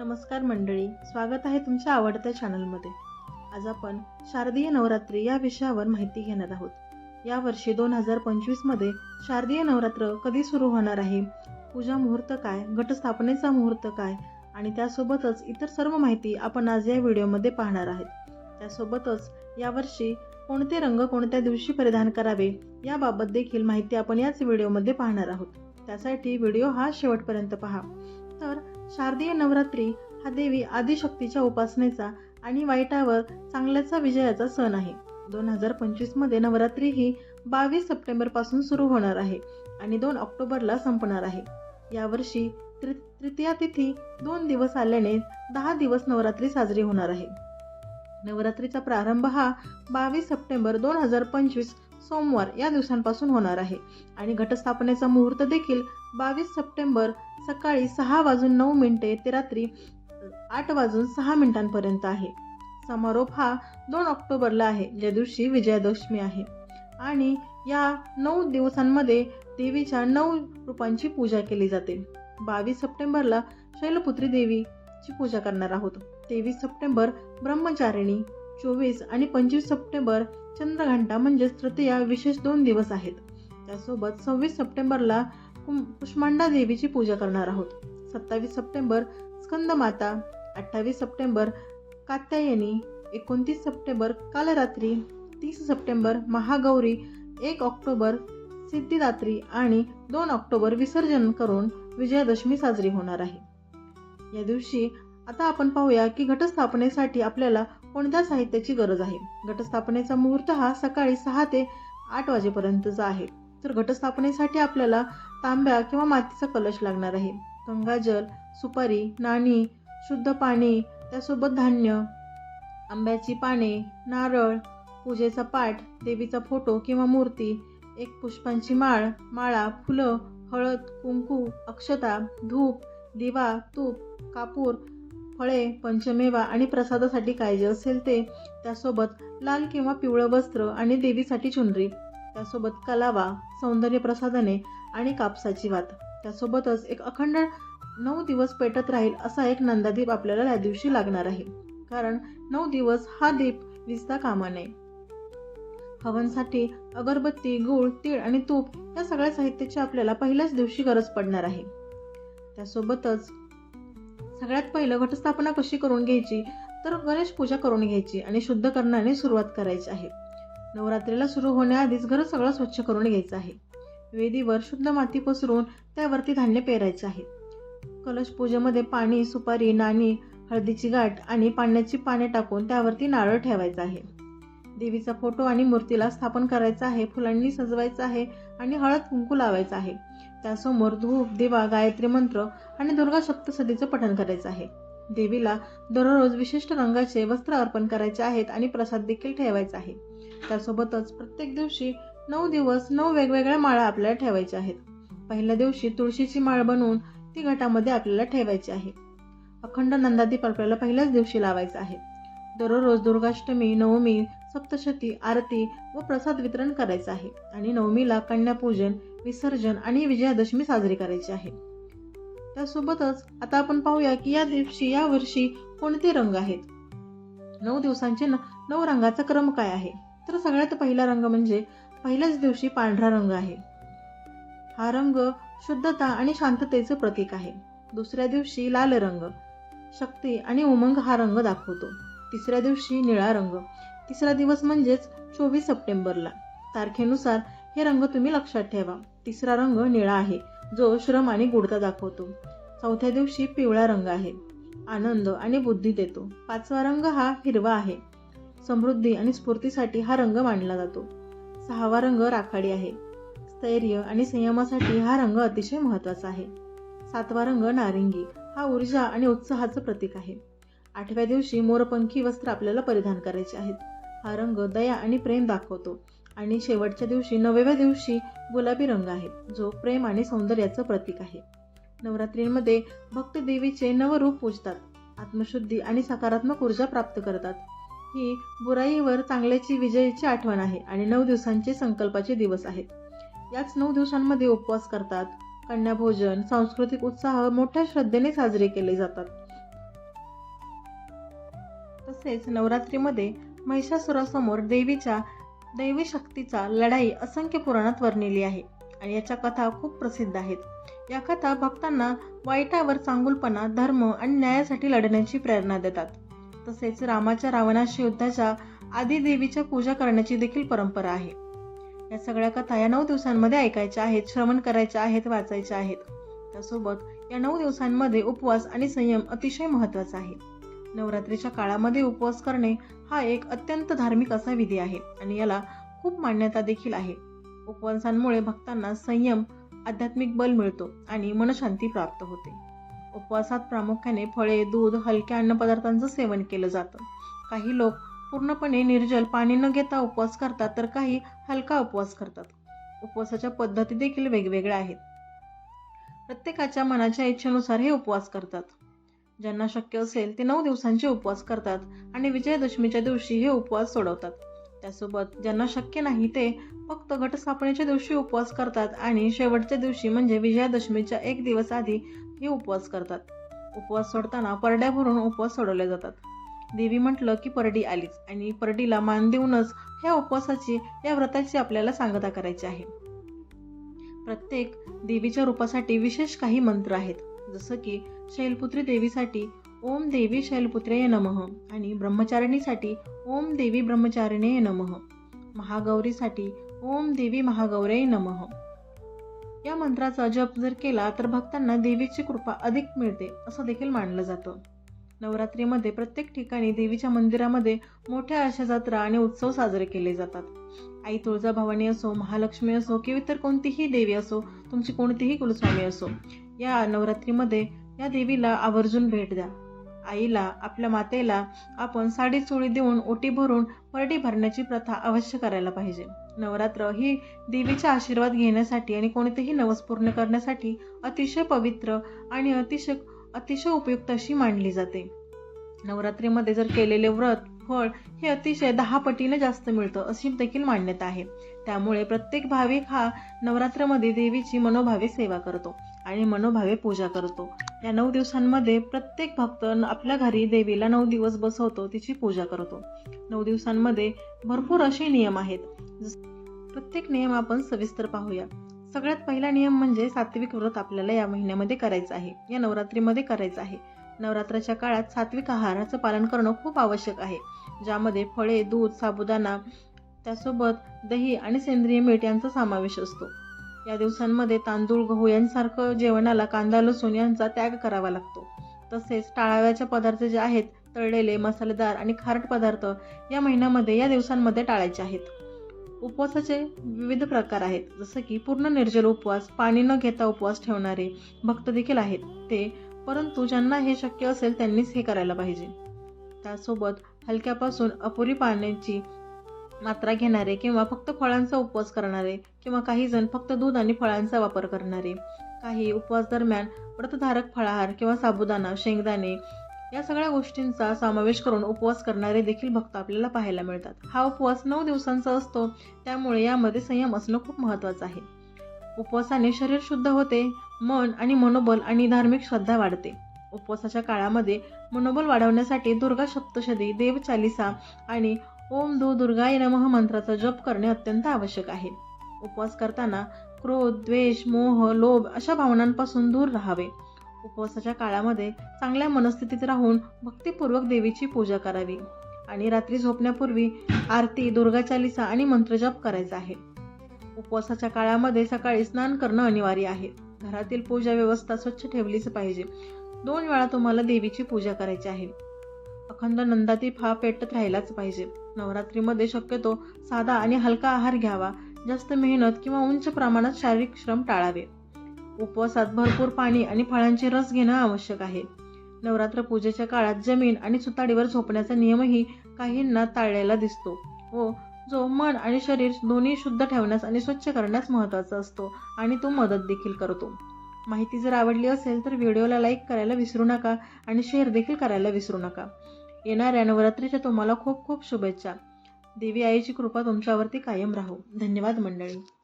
नमस्कार मंडळी स्वागत आहे तुमच्या आवडत्या चॅनलमध्ये आज आपण शारदीय नवरात्री या विषयावर माहिती घेणार आहोत. यावर्षी दोन हजार पंचवीसमध्ये शारदीय नवरात्र कधी सुरू होणार आहे? पूजा मुहूर्त काय? घटस्थापनेचा मुहूर्त काय? आणि त्यासोबतच इतर सर्व माहिती आपण आज या व्हिडिओमध्ये पाहणार आहेत. त्यासोबतच यावर्षी कोणते रंग कोणत्या दिवशी परिधान करावे याबाबत देखील माहिती आपण याच व्हिडिओमध्ये पाहणार आहोत. त्यासाठी व्हिडिओ हा शेवटपर्यंत पहा. तर शारदीय नवरात्री हा देवी आदिशक्तीच्या उपासनेचा आणि वाईटावर चांगल्याचा विजयाचा सण आहे. दोन हजार पंचवीसमध्ये नवरात्री ही बावीस सप्टेंबरपासून सुरू होणार आहे आणि दोन ऑक्टोबरला संपणार आहे. यावर्षी त्रि तृतीया तिथी दोन दिवस आल्याने दहा दिवस नवरात्री साजरी होणार आहे. नवरात्रीचा प्रारंभ हा बावीस सप्टेंबर दोन हजार पंचवीस सोमवार या दिवसांपासून होणार आहे. आणि घटस्थापनेचा मुहूर्त देखील बावीस सप्टेंबर सकाळी सहा वाजून नऊ मिनिटे ते रात्री आठ वाजून सहा मिनिटांपर्यंत आहे. समारोप हा दोन ऑक्टोबरला आहे ज्या दिवशी विजयादशमी आहे. आणि या नऊ दिवसांमध्ये देवीच्या नऊ रूपांची पूजा केली जाते. बावीस सप्टेंबरला शैलपुत्री देवीची पूजा करणार आहोत. तेवीस सप्टेंबर ब्रह्मचारिणी चोवीस आणि पंचवीस सप्टेंबर चंद्रघंटा म्हणजेच तृतीया विशेष दोन दिवस आहेत. त्यासोबत सव्वीस सप्टेंबरला कुम- कुष्मांडा देवीची पूजा करणार आहोत. सत्तावीस सप्टेंबर स्कंदमाता अठ्ठावीस सप्टेंबर कात्यायनी एकोणतीस सप्टेंबर कालरात्री तीस सप्टेंबर महागौरी एक ऑक्टोबर सिद्धिदात्री आणि दोन ऑक्टोबर विसर्जन करून विजयादशमी साजरी होणार आहे. या दिवशी आता आपण पाहूया की घटस्थापनेसाठी आपल्याला कोणत्या साहित्याची गरज आहे? घटस्थापनेचा मुहूर्त हा सकाळी सहा ते आठ वाजेपर्यंतचा आहे. तर घटस्थापनेसाठी आपल्याला तांब्या किंवा मातीचा कलश लागणार आहे. गंगाजल सुपारी नाणी शुद्ध पाणी त्यासोबत धान्य आंब्याची पाने नारळ पूजेचा पाठ देवीचा फोटो किंवा मूर्ती एक पुष्पांची माळ माळा फुलं हळद कुंकू अक्षता धूप दिवा तूप कापूर फळे पंचमेवा आणि प्रसादासाठी काय जे असेल ते त्यासोबत लाल किंवा पिवळं वस्त्र आणि देवीसाठी चुनरी. त्यासोबत कलावा सौंदर्य प्रसाधने आणि कापसाची वात. त्यासोबतच एक अखंड नऊ दिवस पेटत राहील असा एक नंदादीप आपल्याला या दिवशी लागणार आहे. कारण नऊ दिवस हा दीप विजता कामा नये. हवनसाठी अगरबत्ती गूळ तीळ आणि तूप या सगळ्या साहित्याची आपल्याला पहिल्याच दिवशी गरज पडणार आहे. त्यासोबतच सगळ्यात पहिलं घटस्थापना कशी करून घ्यायची? तर गणेश पूजा करून घ्यायची आणि शुद्ध करण्याने सुरुवात करायची आहे. नवरात्रीला सुरू होण्याआधीच घर सगळं स्वच्छ करून घ्यायचं आहे. वेदीवर शुद्ध माती पसरून त्यावरती धान्य पेरायचे आहे. कलश पूजेमध्ये पाणी सुपारी नाणी हळदीची गाठ आणि पाण्याची पाने टाकून त्यावरती नारळ ठेवायचा आहे. देवीचा फोटो आणि मूर्तीला स्थापन करायचा आहे फुलांनी सजवायचं आहे आणि हळद कुंकू लावायचं आहे. त्यासमोर धूप दिवा गायत्री मंत्र आणि दुर्गा सप्तसतीचं पठण करायचं आहे. देवीला दररोज विशिष्ट रंगाचे वस्त्र अर्पण करायचे आहेत आणि प्रसाद देखील ठेवायचा आहे. त्यासोबतच प्रत्येक दिवशी नऊ दिवस नऊ वेगवेगळ्या माळा आपल्याला ठेवायच्या आहेत. पहिल्या दिवशी तुळशीची माळ बनवून ती घटामध्ये आपल्याला ठेवायची आहे. अखंड नंदादीप आपल्याला पहिल्याच दिवशी लावायचा आहे. दररोज दुर्गाष्टमी नवमी सप्तशती आरती व प्रसाद वितरण करायचं आहे. आणि नवमीला कन्यापूजन विसर्जन आणि विजयादशमी साजरी करायची आहे. त्यासोबतच आता आपण पाहूया की या दिवशी या वर्षी कोणते रंग आहेत? नऊ दिवसांचे नऊ रंगाचा क्रम काय आहे? तर सगळ्यात पहिला रंग म्हणजे पहिल्याच दिवशी पांढरा रंग आहे. हा रंग शुद्धता आणि शांततेचं प्रतीक आहे. दुसऱ्या दिवशी लाल रंग शक्ती आणि उमंग हा रंग दाखवतो. तिसऱ्या दिवशी निळा रंग तिसरा दिवस म्हणजेच चोवीस सप्टेंबरला. तारखेनुसार हे रंग तुम्ही लक्षात ठेवा. तिसरा रंग निळा आहे. जो श्रम आणि गुडता दाखवतो. चौथ्या दिवशी पिवळा रंग आहे. आनंद आणि बुद्धी देतो. पाचवा रंग हा हिरवा आहे. समृद्धी आणि स्फूर्तीसाठी हा रंग मानला जातो. सहावा रंग राखाडी आहे. स्थैर्य आणि संयमासाठी हा रंग अतिशय महत्त्वाचा आहे. सातवा रंग नारिंगी. हा ऊर्जा आणि उत्साहाचं प्रतीक आहे. आठव्या दिवशी मोरपंखी वस्त्र आपल्याला परिधान करायचे आहेत. हा रंग दया आणि प्रेम दाखवतो. आणि शेवटच्या दिवशी नवव्या दिवशी गुलाबी रंग आहे जो प्रेम आणि सौंदर्याचं प्रतीक आहे. नवरात्रींमध्ये भक्त देवीचे नवरूप पूजतात आत्मशुद्धी आणि सकारात्मक ऊर्जा प्राप्त करतात. ही बुराईवर चांगल्याची विजयीची आठवण आहे आणि नऊ दिवसांचे संकल्पाचे दिवस आहेत. याच नऊ दिवसांमध्ये उपवास करतात कन्याभोजन सांस्कृतिक उत्साह मोठ्या श्रद्धेने साजरे केले जातात. तसेच नवरात्रीमध्ये महिषासुरासमोर देवीच्या दैवी शक्तीचा लढाई असंख्य पुराणात वर्णिली आहे आणि याच्या कथा खूप प्रसिद्ध आहेत. या कथा भक्तांना वाईटावर चांगुलपणा धर्म आणि न्यायासाठी लढण्याची प्रेरणा देतात. तसेच रामाच्या रावणाशी युद्धाच्या आदी देवीच्या पूजा करण्याची देखील परंपरा आहे. या सगळ्या कथा या नऊ दिवसांमध्ये ऐकायच्या आहेत श्रवण करायच्या आहेत वाचायच्या आहेत. त्यासोबत या नऊ दिवसांमध्ये उपवास आणि संयम अतिशय महत्त्वाचा आहे. नवरात्रीच्या काळामध्ये उपवास करणे हा एक अत्यंत धार्मिक असा विधी आहे आणि याला खूप मान्यता देखील आहे. उपवासांमुळे भक्तांना संयम आध्यात्मिक बल मिळतो आणि मनशांती प्राप्त होते. उपवासात प्रामुख्याने फळे दूध हलक्या अन्नपदार्थांचं सेवन केलं जातं. काही लोक पूर्णपणे निर्जल पाणी न घेता उपवास करतात तर काही हलका उपवास करतात. उपवासाच्या पद्धती देखील वेगवेगळ्या आहेत. प्रत्येकाच्या मनाच्या इच्छेनुसार हे उपवास करतात. ज्यांना शक्य असेल ते नऊ दिवसांचे उपवास करतात आणि विजयादशमीच्या दिवशी हे उपवास सोडवतात. त्यासोबत ज्यांना शक्य नाही ते फक्त घटस्थापनेच्या दिवशी उपवास करतात आणि शेवटच्या दिवशी म्हणजे विजयादशमीच्या एक दिवस आधी हे उपवास करतात. उपवास सोडताना परड्या भरून उपवास सोडवले जातात. देवी म्हटलं की परडी आलीच आणि परडीला मान देऊनच ह्या उपवासाची या व्रताची आपल्याला सांगता करायची आहे. प्रत्येक देवीच्या रूपासाठी विशेष काही मंत्र आहेत. जसं की शैलपुत्री देवीसाठी ओम देवी शैलपुत्रेय नमः आणि ब्रह्मचारिणीसाठी ओम देवी ब्रह्मचारिणे नमः. महागौरीसाठी ओम देवी महागौरे नमः. या मंत्राचा जप जर केला तर भक्तांना देवीची कृपा अधिक मिळते असं देखील मानलं जातं. नवरात्रीमध्ये प्रत्येक ठिकाणी देवीच्या मंदिरामध्ये मोठ्या अशा जत्रा आणि उत्सव साजरे केले जातात. आई तुळजाभवानी असो महालक्ष्मी असो किंवा इतर कोणतीही देवी असो तुमची कोणतीही कुलस्वामी असो या नवरात्रीमध्ये या देवीला आवर्जून भेट द्या. आईला आपल्या मातेला आपण साडी चोळी देऊन ओटी भरून परडी भरण्याची प्रथा अवश्य करायला पाहिजे. नवरात्र ही देवीचा आशीर्वाद घेण्यासाठी आणि कोणतेही नवस पूर्ण करण्यासाठी अतिशय पवित्र आणि अतिशय अतिशय उपयुक्त अशी मानली जाते. नवरात्रीमध्ये जर केलेले व्रत फळ हे अतिशय दहा पटीने जास्त मिळतं अशी देखील मान्यता आहे. त्यामुळे प्रत्येक भाविक हा नवरात्रामध्ये देवीची मनोभावे सेवा करतो. आणि मनोभावे पूजा करतो. या नऊ दिवसांमध्ये प्रत्येक भक्त आपल्या घरी देवीला नऊ दिवस बसवतो तिची पूजा करतो. नऊ दिवसांमध्ये भरपूर असे नियम आहेत. प्रत्येक नियम आपण सविस्तर पाहूया. सगळ्यात पहिला नियम म्हणजे सात्विक व्रत आपल्याला या महिन्यामध्ये करायचं आहे. या नवरात्रीमध्ये करायचं आहे. नवरात्राच्या काळात सात्विक आहाराचं पालन करणं खूप आवश्यक आहे. ज्यामध्ये फळे दूध साबुदाणा त्यासोबत दही आणि सेंद्रिय मीठ यांचा समावेश असतो. या दिवसांमध्ये तांदूळ गहू यांसारखं जेवणाला कांदा लसूण यांचा त्याग करावा लागतो. तसेच टाळाव्याचे पदार्थ जे आहेत तळलेले मसालेदार आणि खारट पदार्थ या महिन्यामध्ये या दिवसांमध्ये टाळायचे आहेत. उपवासाचे विविध प्रकार आहेत जसं की पूर्ण निर्जल उपवास पाणी न घेता उपवास ठेवणारे भक्त देखील आहेत ते परंतु ज्यांना हे शक्य असेल त्यांनीच हे करायला पाहिजे. त्यासोबत हलक्यापासून अपुरी पाण्याची मात्रा घेणारे किंवा फक्त फळांचा उपवास करणारे किंवा काही जण फक्त दूध आणि फळांचा वापर करणारे. काही उपवास दरम्यान व्रतधारक फळाहार किंवा साबुदाणा शेंगदाणे या सगळ्या गोष्टींचा समावेश करून उपवास करणारे देखील भक्त आपल्याला पाहायला मिळतात. हा उपवास नऊ दिवसांचा असतो त्यामुळे यामध्ये संयम असणं खूप महत्त्वाचं आहे. उपवासाने शरीर शुद्ध होते मन आणि मनोबल आणि धार्मिक श्रद्धा वाढते. उपवासाच्या काळामध्ये मनोबल वाढवण्यासाठी दुर्गा सप्तशदी देव चालिसा आणि ओम दो दुर्गाय नमः मंत्राचा जप करणे अत्यंत आवश्यक आहे. उपवास करताना क्रोध द्वेष मोह लोभ अशा भावनांपासून दूर राहावे. उपवासाच्या काळामध्ये चांगल्या मनस्थितीत राहून भक्तिपूर्वक देवीची पूजा करावी. आणि रात्री झोपण्यापूर्वी आरती दुर्गा चालिसा आणि मंत्रजप करायचा आहे. उपवासाच्या काळामध्ये सकाळी स्नान करणं अनिवार्य आहे. घरातील पूजा व्यवस्था स्वच्छ ठेवलीच पाहिजे. दोन वेळा तुम्हाला देवीची पूजा करायची आहे. अखंड नंदाती फा पेटत राहिलाच पाहिजे. नवरात्रीमध्ये शक्यतो साधा आणि हलका आहार घ्यावा जास्त मेहनत किंवा उंच प्रमाणात शारीरिक श्रम टाळावे. उपवासात भरपूर पाणी आणि फळांचे रस घेणं आवश्यक आहे. नवरात्र पूजेच्या काळात जमीन आणि सुताडीवर झोपण्याचा नियमही काहींना टाळलेला दिसतो व जो मन आणि शरीर दोन्ही शुद्ध ठेवण्यास आणि स्वच्छ करण्यास महत्त्वाचा असतो आणि तो मदत देखील करतो. माहिती जर आवडली असेल तर व्हिडिओला लाईक करायला विसरू नका आणि शेअर देखील करायला विसरू नका. येणाऱ्या नवरात्रीच्या तुम्हाला खूप खूप शुभेच्छा. देवी आईची कृपा तुमच्यावरती कायम राहो. धन्यवाद मंडळी.